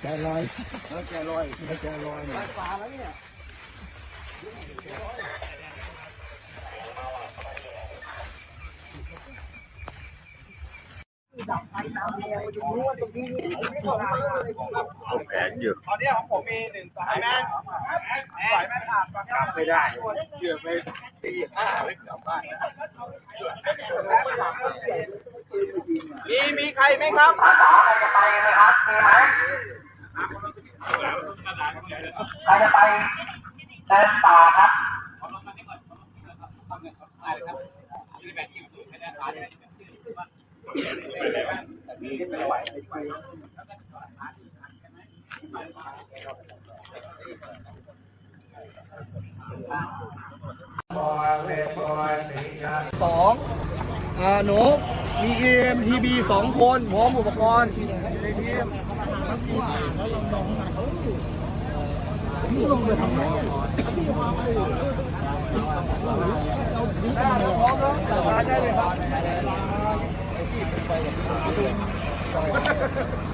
แกลอยแกลอยแกลอยเนี่ยปลาแล้วเนี่ยแผนอยู่ตอนนี้ของผมมีหนึ่งสายแม่สายแม่ขาดกลับไม่ได้เชื่อไปตีห้าไม่กลับบ้านมีมีใครไหมครับภาษาใครจะไปไหม ครับมีไหมใครจะไปเดินป่าครับสองอ่าหนูมี EMTB สองคนพร้อมอุปกรณ์ในทีมพร้อมแล้วมา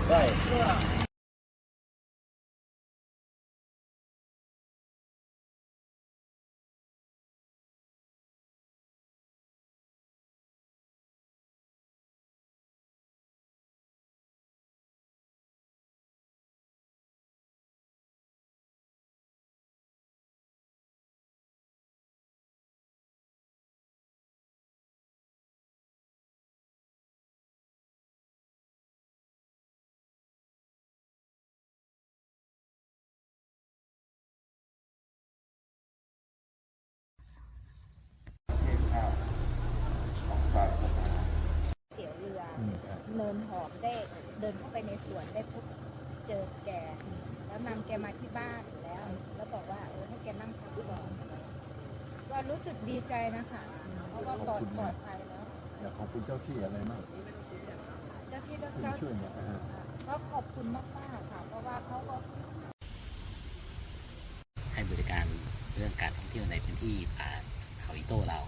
ได้ เนินหอมได้เดินเข้าไปในสวนได้พบเจอแก แล้วนำแกมาที่บ้านอยู่แล้ว แล้วบอกว่าเออให้แกนั่งพักก่อนก็รู้สึกดีใจนะคะเพราะว่าปลอดปลอดภัยแล้วอยากขอบคุณเจ้าที่อะไรมาก เจ้าที่เจ้าที่เจ้าช่วยเนี่ยนะฮะก็ขอบคุณมากๆค่ะ เพราะว่าเขาก็ให้บริการเรื่องการท่องเที่ยวในพื้นที่ป่าเขาอิโต้เรา